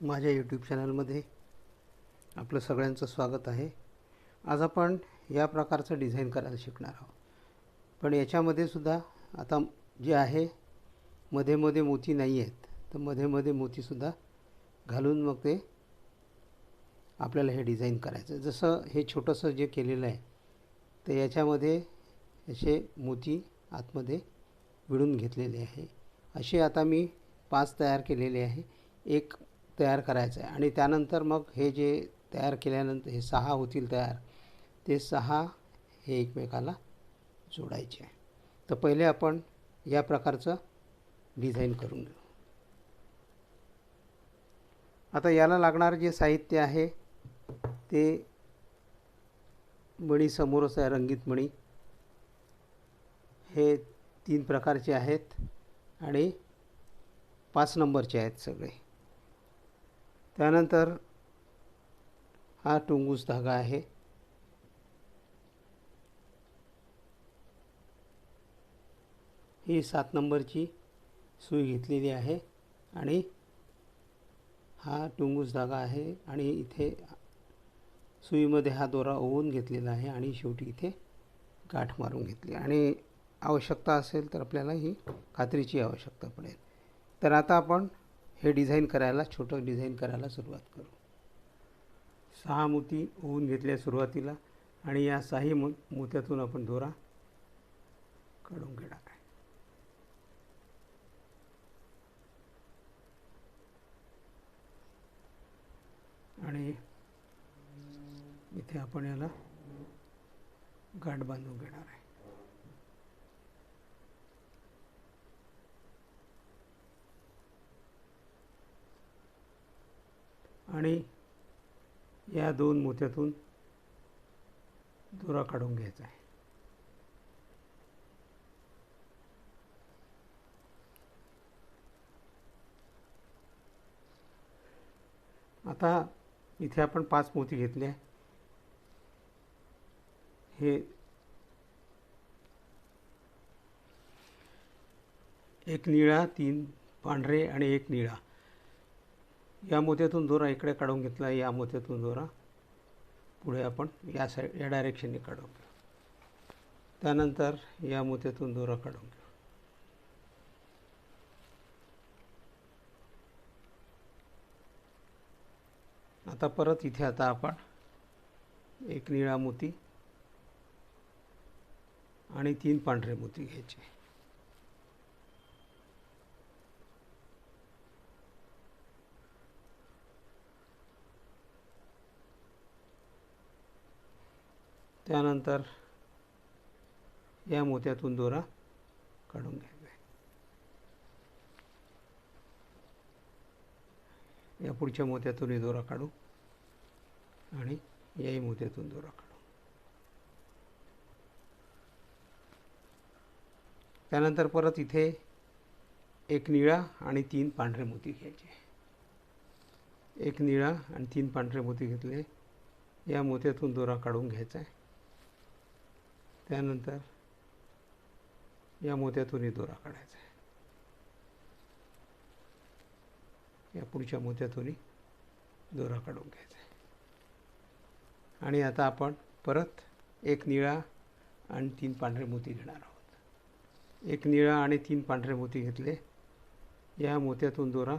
माझ्या यूट्यूब चॅनलमध्ये आपलं सगळ्यांचं स्वागत आहे. आज आपण या प्रकारचं डिझाईन करायला शिकणार आहोत. पण याच्यामध्ये सुद्धा आता जे आहे मध्ये मध्ये मोती नाही आहेत तर मध्ये मध्ये मोतीसुद्धा घालून मग ते आपल्याला हे डिझाईन करायचं आहे. जसं हे छोटंसं जे केलेलं आहे तर याच्यामध्ये असे मोती आतमध्ये विडून घेतलेले आहे. असे आता मी पाच तयार केलेले आहे. एक तयार करायचं आहे. आणि त्यानंतर मग हे जे तयार केल्यानंतर हे सहा होतील तयार ते सहा हे एकमेकाला जोडायचे आहे. तर पहिले आपण या प्रकारचं डिझाईन करून घेऊ. आता याला लागणारं जे साहित्य आहे ते मणी समोरच आहे रंगीत मणी. हे तीन प्रकारचे आहेत आणि पाच नंबरचे आहेत सगळे. त्यानंतर हा टुंगूस धागा आहे. ही सात नंबरची सुई घेतलेली आहे आणि हा टुंगूस धागा आहे आणि इथे सुईमध्ये हा दोरा ओवून घेतलेला आहे आणि शेवटी इथे गाठ मारून घेतली. आणि आवश्यकता असेल तर आपल्याला ही खात्रीची आवश्यकता पडेल. तर आता आपण हे डिझाईन करायला छोटं डिझाईन करायला सुरुवात करू. सहा मोती ओवून घेतल्या सुरुवातीला आणि या सहाही मो मोत्यातून आपण दोरा काढून घेणार आहे. आणि इथे आपण याला गाठ बांधून घेणार आहे. आणि या दोन मोत्यातून दोरा काढून घ्यायचा आहे. आता इथे आपण पाच मोती घेतले आहे हे एक निळा तीन पांढरे आणि एक निळा. या मोत्यातून दोरा इकडे काढून घेतला या मोत्यातून दोरा पुढे आपण या साईड या डायरेक्शनने काढून घेऊ त्यानंतर या मोत्यातून दोरा काढून घेऊ. आता परत इथे आता आपण एक निळा मोती आणि तीन पांढरे मोती घ्यायचे. त्यानंतर या मोत्यातून दोरा काढून घ्यायचा आहे. या पुढच्या मोत्यातूनही दोरा काढू आणि याही मोत्यातून दोरा काढू. त्यानंतर परत इथे एक निळा आणि तीन पांढरे मोती घ्यायचे. एक निळा आणि तीन पांढरे मोती घेतले. या मोत्यातून दोरा काढून घ्यायचा आहे. त्यानंतर या मोत्यातूनही दोरा काढायचा. आहे या पुढच्या मोत्यातूनही दोरा काढून घ्यायचा. आहे आणि आता आपण परत एक निळा आणि तीन पांढरे मोती घेणार आहोत. एक निळा आणि तीन पांढरे मोती घेतले. या मोत्यातून दोरा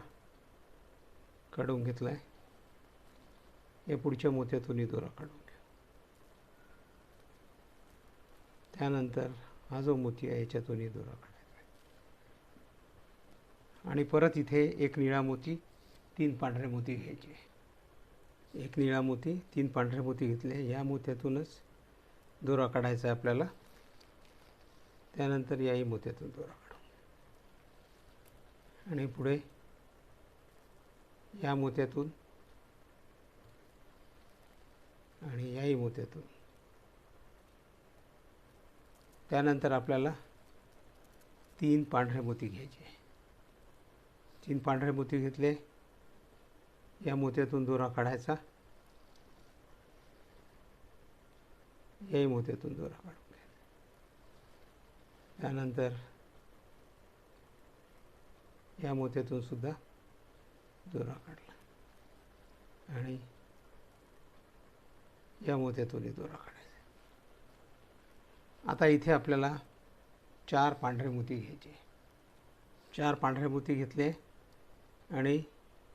काढून घेतला आहे या पुढच्या मोत्यातूनही दोरा काढून घ्या त्यानंतर हा जो मोती आहे याच्यातूनही दोरा काढायचा आहे. आणि परत इथे एक निळा मोती तीन पांढरे मोती घ्यायचे. एक निळा मोती तीन पांढरे मोती घेतले. या मोत्यातूनच दोरा काढायचा आहे आपल्याला. त्यानंतर याही मोत्यातून दोरा काढू. आणि पुढे या मोत्यातून आणि याही मोत्यातून त्यानंतर आपल्याला तीन पांढरे मोती घ्यायचे. तीन पांढरे मोती घेतले. या मोत्यातून दोरा काढायचा. याही मोत्यातून दोरा काढून घ्यायचा. त्यानंतर या मोत्यातून सुद्धा दोरा काढला. आणि या मोत्यातूनही दोरा काढला आता इथे आपल्याला चार पांढरे मोती घ्यायचे. चार पांढरे मोती घेतले आणि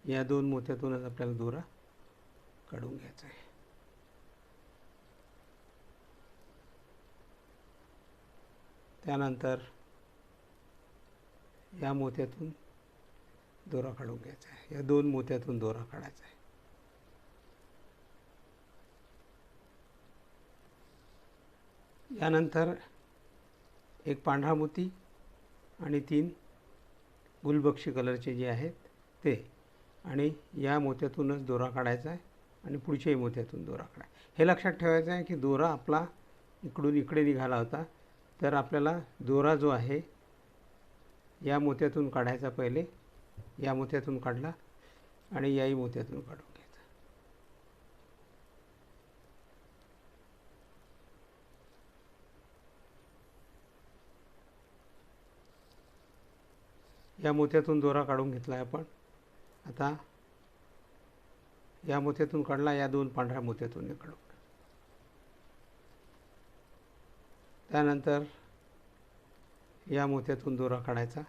या दोन मोत्यातूनच आपल्याला दोरा काढून घ्यायचा आहे. त्यानंतर या मोत्यातून दोरा काढून घ्यायचा आहे. या दोन मोत्यातून दोरा काढायचा आहे. यानंतर एक पांढरा मोती आणि तीन गुलबक्षी कलरचे जे आहेत ते. आणि या मोत्यातूनच दोरा काढायचा आहे आणि पुढच्याही मोत्यातून दोरा काढाय हे लक्षात ठेवायचं आहे की दोरा आपला इकडून इकडे निघाला होता. तर आपल्याला दोरा जो आहे या मोत्यातून काढायचा पहिले या मोत्यातून काढला आणि याही मोत्यातून काढू घ्यायचा या मोत्यातून दोरा काढून घेतला आहे आपण. आता या मोत्यातून काढला या दोन पांढऱ्या मोत्यातून काढून. त्यानंतर या मोत्यातून दोरा काढायचा.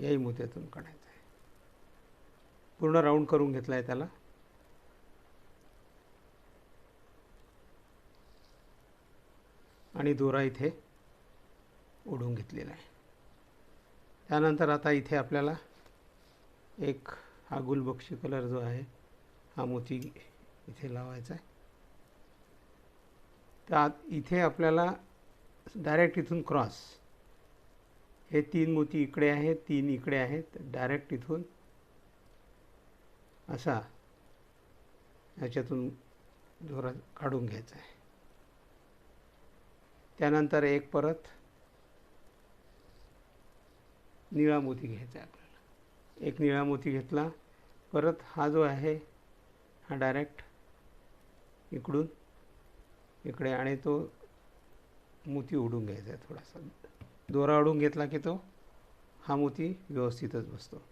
याही मोत्यातून काढायचा आहे. पूर्ण राऊंड करून घेतला आहे त्याला. आणि दोरा इथे ओढून घेतलेला आहे. त्यानंतर आता इथे आपल्याला एक हा गुलबक्षी कलर जो आहे हा मोती इथे लावायचा आहे. त्या इथे आपल्याला डायरेक्ट इथून क्रॉस हे तीन मोती इकडे आहेत तीन इकडे आहेत डायरेक्ट इथून असा ह्याच्यातून दोरा काढून घ्यायचा आहे. त्यानंतर एक परत निळा मोती घ्यायचा आहे आपल्याला. एक निळा मोती घेतला परत हा जो आहे हा डायरेक्ट इकडून इकडे आणि तो मोती ओढून घ्यायचा आहे थोडासा. दोरा ओढून घेतला की तो हा मोती व्यवस्थितच बसतो.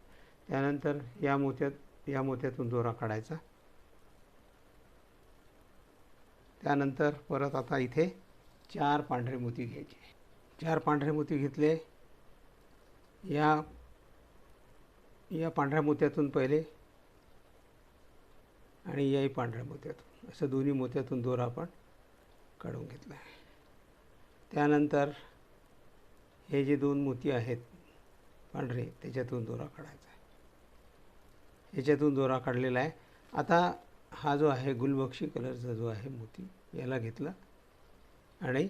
त्यानंतर या मोत्यात या मोत्यातून दोरा काढायचा. त्यानंतर परत आता इथे चार पांढरे मोती घ्यायचे. चार पांढरे मोती घेतले या या पांढऱ्या मोत्यातून पहिले आणि याही पांढऱ्या मोत्यातून. असं दोन्ही मोत्यातून दोरा आपण काढून घेतला आहे. त्यानंतर हे जे दोन मोती आहेत पांढरे त्याच्यातून दोरा काढायचा आहे. याच्यातून दोरा काढलेला आहे. आता हा जो आहे गुलबक्षी कलरचा जो आहे मोती याला घेतला आणि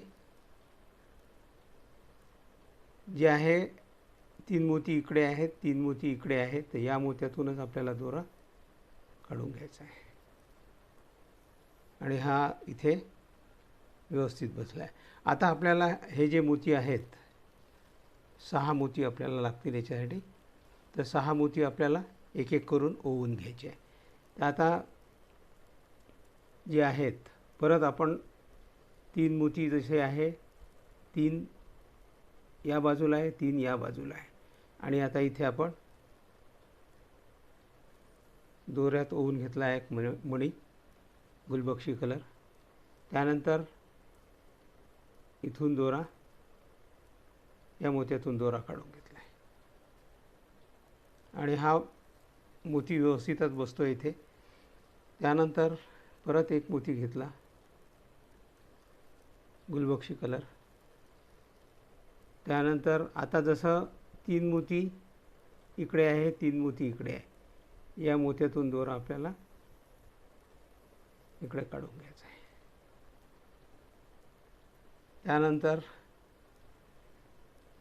जे आहे तीन मोती इकडे आहेत तीन मोती इकडे आहेत तर या मोत्यातूनच आपल्याला दोरा काढून घ्यायचा आहे. आणि हा इथे व्यवस्थित बसला आहे आता आपल्याला हे जे मोती आहेत सहा मोती आपल्याला लागतील याच्यासाठी. तर सहा मोती आपल्याला एक एक करून ओवून घ्यायचे आहे. तर आता जे आहेत परत आपण तीन मोती जसे आहे तीन या बाजूला आहे तीन या बाजूला आहे. आणि आता इथे आपण दोऱ्यात ओवून घेतला आहे एक मणी मणी गुलबक्षी कलर. त्यानंतर इथून दोरा या मोत्यातून दोरा काढून घेतला आहे आणि हा मोती व्यवस्थितच बसतो इथे. त्यानंतर परत एक मोती घेतला गुलबक्षी कलर. त्यानंतर आता जसं तीन मोती इकडे आहे तीन मोती इकडे आहे. या मोत्यातून दोरा आपल्याला इकडे काढून घ्यायचा आहे. त्यानंतर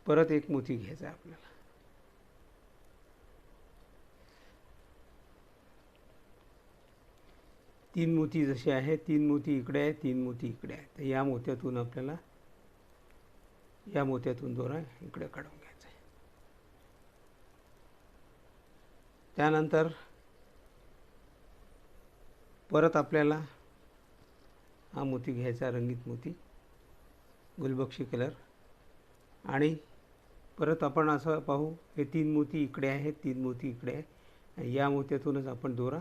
परत एक मोती घ्यायचा आहे आपल्याला. तीन मोती जसे आहे तीन मोती इकडे आहे तीन मोती इकडे आहे. तर या मोत्यातून आपल्याला या मोत्यातून दोरा इकडे काढून घ्यायचा आहे त्यानंतर परत आपल्याला हा मोती घ्यायचा रंगीत मोती गुलबक्षी कलर. आणि परत आपण असं पाहू हे तीन मोती इकडे आहेत तीन मोती इकडे आहे या मोत्यातूनच आपण दोरा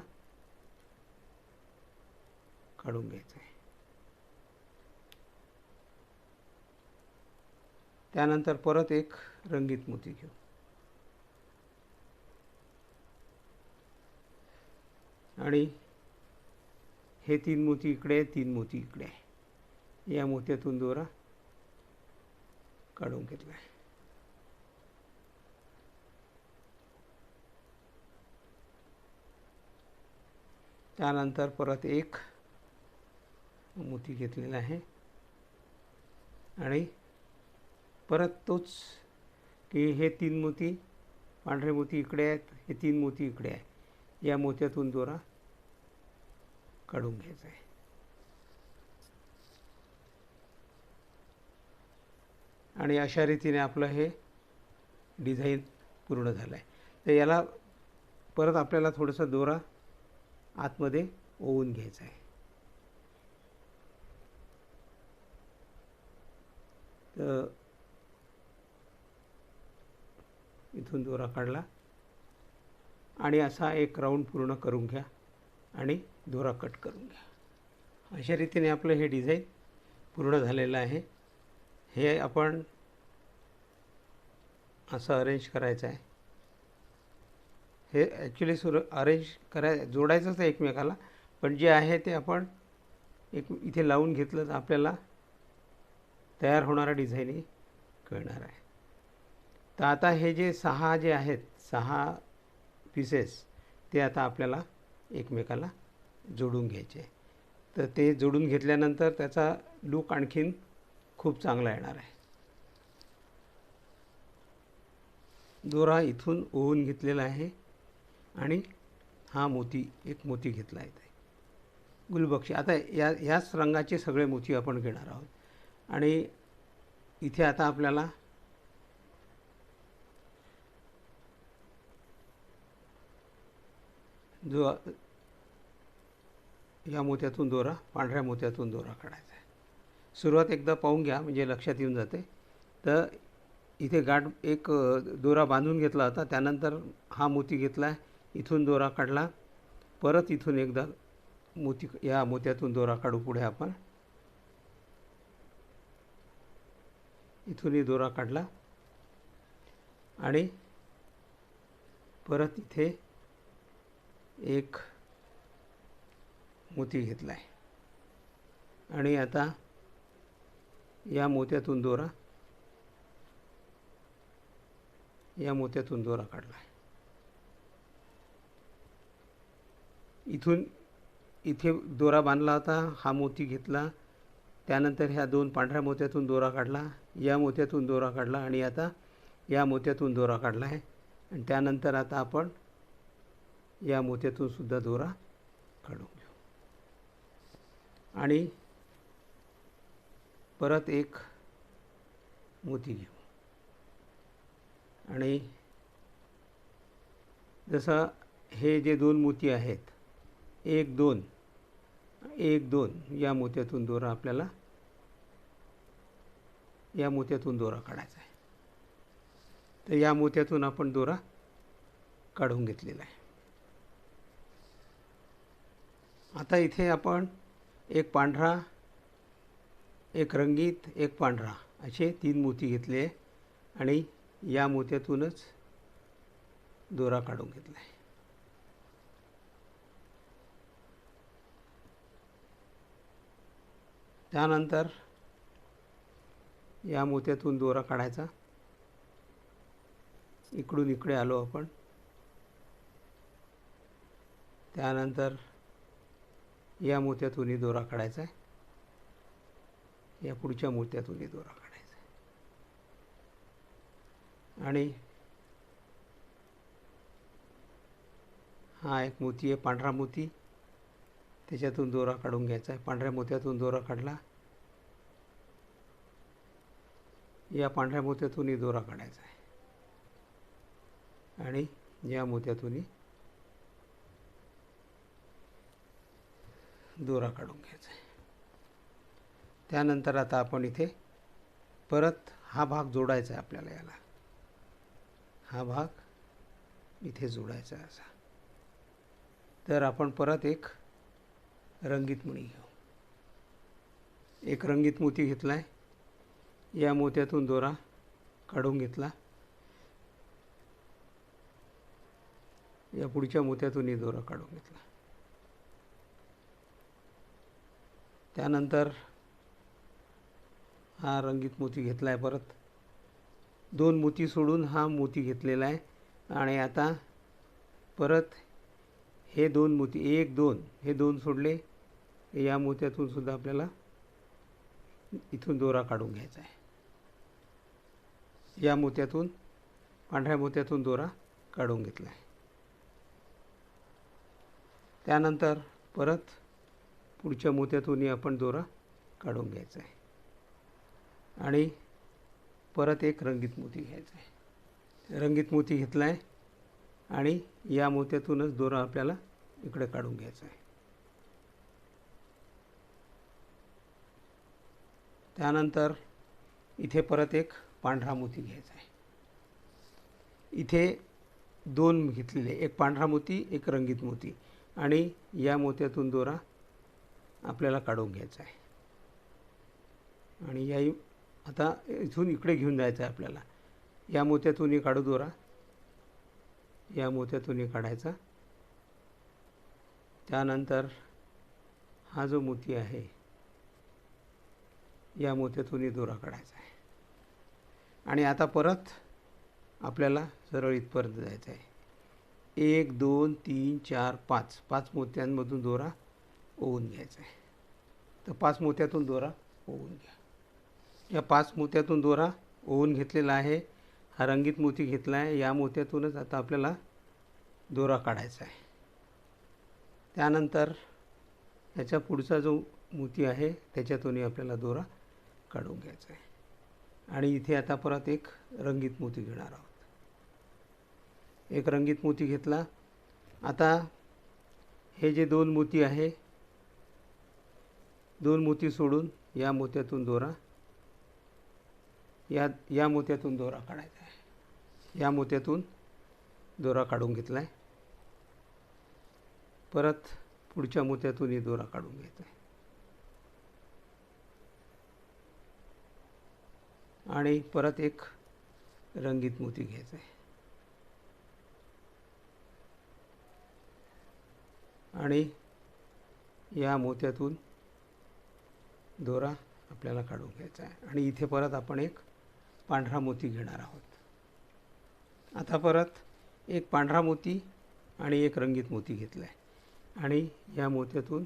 काढून घ्यायचा आहे. त्यानंतर परत एक रंगीत मोती घेऊ. आणि हे तीन मोती इकडे आहे तीन मोती इकडे आहे. या मोत्यातून दोरा काढून घेतला आहे. त्यानंतर परत एक मोती घेतलेला आहे. आणि परत तोच की हे तीन मोती पांढरे मोती इकडे आहेत हे तीन मोती इकडे आहे या मोत्यातून दोरा काढून घ्यायचा आहे. आणि अशा रीतीने आपलं हे डिझाईन पूर्ण झालं आहे तर याला परत आपल्याला थोडंसं दोरा आतमध्ये ओवून घ्यायचा आहे. तर इथून दोरा काढला. आणि असा एक राऊंड पूर्ण करून घ्या आणि दोरा कट करून घ्या. अशा रीतीने आपलं हे डिझाईन पूर्ण झालेलं आहे. हे आपण असं अरेंज करायचं आहे. हे ॲक्च्युली सुर अरेंज कराय जोडायचंच आहे एकमेकाला पण जे आहे ते आपण एक इथे लावून घेतलं तर आपल्याला तयार होणारा डिझाईनही कळणार आहे. तर आता हे जे सहा जे आहेत सहा पीसेस ते आता आपल्याला एकमेकाला जोडून घ्यायचे. तर ते जोडून घेतल्यानंतर त्याचा लूक आणखीन खूप चांगला येणार आहे. दोरा इथून ओवून घेतलेला आहे आणि हा मोती एक मोती घेतला आहे ते गुलबक्षी आता या ह्याच रंगाचे सगळे मोती आपण घेणार आहोत. आणि इथे आता आपल्याला जो या मोत्यातून दोरा पांढऱ्या मोत्यातून दोरा काढायचा आहे. सुरुवात एकदा पाहून घ्या म्हणजे लक्षात येऊन जाते. तर इथे गाठ एक दोरा बांधून घेतला होता. त्यानंतर हा मोती घेतला आहे. इथून दोरा काढला. परत इथून एकदा मोती या मोत्यातून दोरा काढू पुढे आपण. इथूनही दोरा काढला. आणि परत इथे एक मोती घेतला आहे आणि आता या मोत्यातून दोरा या मोत्यातून दोरा काढला आहे इथून इथे दोरा बांधला होता हा मोती घेतला त्यानंतर ह्या दोन पांढऱ्या मोत्यातून दोरा काढला या मोत्यातून दोरा काढला आणि आता या मोत्यातून दोरा काढला आहे आणि त्यानंतर आता आपण या मोत्यातून सुद्धा दोरा काढून घेऊ. आणि परत एक मोती घेऊ. आणि जसं हे जे दोन मोती आहेत एक दोन एक दोन या मोत्यातून दोरा आपल्याला या मोत्यातून दोरा काढायचा आहे. तर या मोत्यातून आपण दोरा काढून घेतलेला आहे. आता इथे आपण एक पांढरा एक रंगीत एक पांढरा असे तीन मोती घेतले आणि या मोत्यातूनच दोरा काढून घेतला आहे त्यानंतर या मोत्यातून दोरा काढायचा. इकडून इकडे आलो आपण. त्यानंतर या मोत्यातूनही दोरा काढायचा आहे. या पुढच्या मोत्यातूनही दोरा काढायचा आहे. आणि हा एक मोती आहे पांढरा मोती. त्याच्यातून दोरा काढून घ्यायचा आहे. पांढऱ्या मोत्यातून दोरा काढला. या पांढऱ्या मोत्यातूनही दोरा काढायचा आहे. आणि या मोत्यातूनही दोरा काढून घ्यायचा आहे. त्यानंतर आता आपण इथे परत हा भाग जोडायचा आहे आपल्याला याला. हा भाग इथे जोडायचा आहे असा. तर आपण परत एक रंगीत मणी घेऊ. एक रंगीत मोती घेतला आहे या मोत्यातून दोरा काढून घेतला. या पुढच्या मोत्यातूनही दोरा काढून घेतला. त्यानंतर हा रंगीत मोती घेतला आहे परत. दोन मोती सोडून हा मोती घेतलेला आहे. आणि आता परत हे दोन मोती एक दोन हे दोन सोडले. या मोत्यातून सुद्धा आपल्याला इथून दोरा काढून घ्यायचा आहे. या मोत्यातून पांढऱ्या मोत्यातून दोरा काढून घेतला आहे. त्यानंतर परत पुढच्या मोत्यातूनही आपण दोरा काढून घ्यायचा आहे. आणि परत एक रंगीत मोती घ्यायचा आहे. रंगीत मोती घेतला आहे आणि या मोत्यातूनच दोरा आपल्याला इकडे काढून घ्यायचा आहे. त्यानंतर इथे परत एक पांढरा मोती घ्यायचा आहे. इथे दोन घेतलेले एक पांढरा मोती एक रंगीत मोती. आणि या मोत्यातून दोरा आपल्याला काढून घ्यायचा आहे. आणि याही आता इथून इकडे घेऊन जायचं आहे आपल्याला. या मोत्यातूनही काढू दोरा. या मोत्यातूनही काढायचा. त्यानंतर हा जो मोती आहे या मोत्यातूनही दोरा काढायचा आहे. आणि आता परत आपल्याला सरळ इथपर्यंत जायचं आहे. एक दोन तीन चार पाच. पाच मोत्यांमधून दोरा ओवून घ्यायचा आहे. तर पाच मोत्यातून दोरा ओवून घ्या. या पाच मोत्यातून दोरा ओवून घेतलेला आहे. हा रंगीत मोती घेतला आहे. या मोत्यातूनच आता आपल्याला दोरा काढायचा आहे. त्यानंतर याच्या पुढचा जो मोती आहे त्याच्यातूनही आपल्याला दोरा काढून घ्यायचा आहे. आणि इथे आता परत एक रंगीत मोती घेणार आहोत. एक रंगीत मोती घेतला. आता हे जे दोन मोती आहे दोन मोती सोडून या मोत्यातून दोरा या या मोत्यातून दोरा काढायचा आहे. या मोत्यातून दोरा काढून घेतला आहे परत पुढच्या मोत्यातूनही दोरा काढून घ्यायचा आहे आणि परत एक रंगीत मोती घ्यायचा आहे आणि या मोत्यातून दोरा आपल्याला काढून घ्यायचा आहे. आणि इथे परत आपण एक पांढरा मोती घेणार आहोत. आता परत एक पांढरा मोती आणि एक रंगीत मोती घेतला आहे आणि या मोत्यातून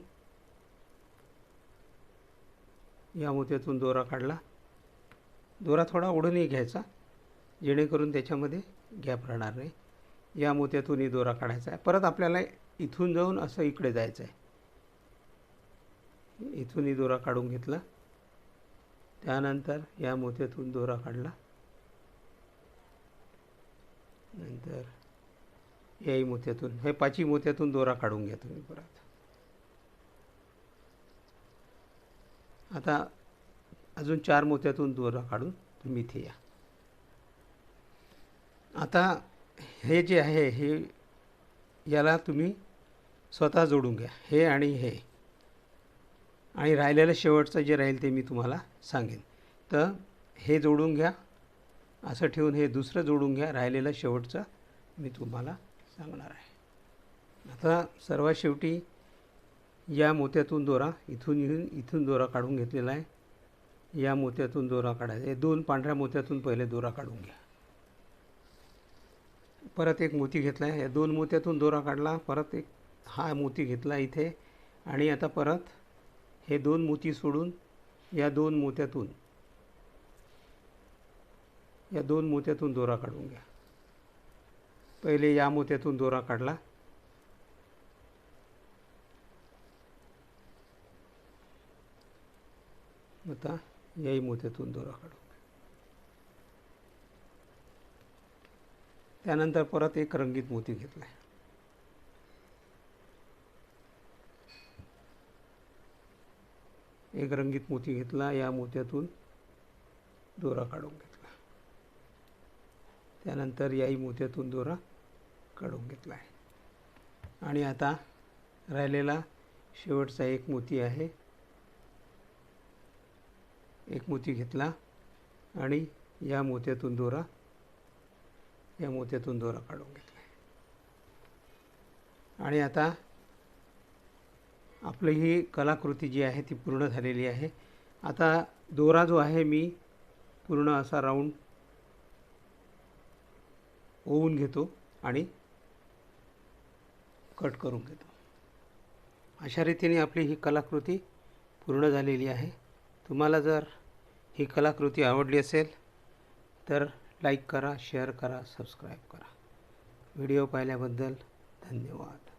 या मोत्यातून दोरा काढला. दोरा थोडा ओढूनही घ्यायचा जेणेकरून त्याच्यामध्ये गॅप राहणार नाही. या मोत्यातूनही दोरा काढायचा आहे. परत आपल्याला इथून जाऊन असं इकडे जायचं आहे इथूनही दोरा काढून घेतला. त्यानंतर या मोत्यातून दोरा काढला. नंतर याही मोत्यातून हे पाचही मोत्यातून दोरा काढून घ्या तुम्ही परत. आता अजून चार मोत्यातून दोरा काढून तुम्ही इथे या. आता हे जे आहे हे याला तुम्ही स्वतः जोडून घ्या. हे आणि हे. आणि राहिलेलं शेवटचं जे राहील ते मी तुम्हाला सांगेन. तर हे जोडून घ्या. असं ठेवून हे दुसरं जोडून घ्या. राहिलेलं शेवटचं मी तुम्हाला सांगणार आहे. आता सर्वात शेवटी या मोत्यातून दोरा इथून येऊन इथून दोरा काढून घेतलेला आहे. या मोत्यातून दोरा काढायचा. हे दोन पांढऱ्या मोत्यातून पहिले दोरा काढून घ्या. परत एक मोती घेतला आहे. या दोन मोत्यातून दोरा काढला. परत एक हा मोती घेतला इथे. आणि आता परत हे दोन मोती सोडून या दोन मोत्यातून या दोन मोत्यातून दोरा काढून घ्या. पहिले या मोत्यातून दोरा काढला. आता याही मोत्यातून दोरा काढून घ्या. त्यानंतर परत एक रंगीत मोती घेतला आहे एक रंगीत मोती घेतला या मोत्यातून दोरा काढून घेतला. त्यानंतर याही मोत्यातून दोरा काढून घेतला आहे. आणि आता राहिलेला शेवटचा एक मोती आहे. एक मोती घेतला आणि या मोत्यातून दोरा या मोत्यातून दोरा काढून घेतला आणि आता आपली ही कलाकृती जी आहे ती पूर्ण झालेली आहे. आता दोरा जो आहे मी पूर्ण असा राऊंड ओवून घेतो आणि कट करून घेतो. अशा रीतीने आपली ही कलाकृती पूर्ण झालेली आहे. तुम्हाला जर ही कलाकृती आवडली असेल तर लाईक करा शेअर करा सबस्क्राईब करा. व्हिडिओ पाहिल्याबद्दल धन्यवाद.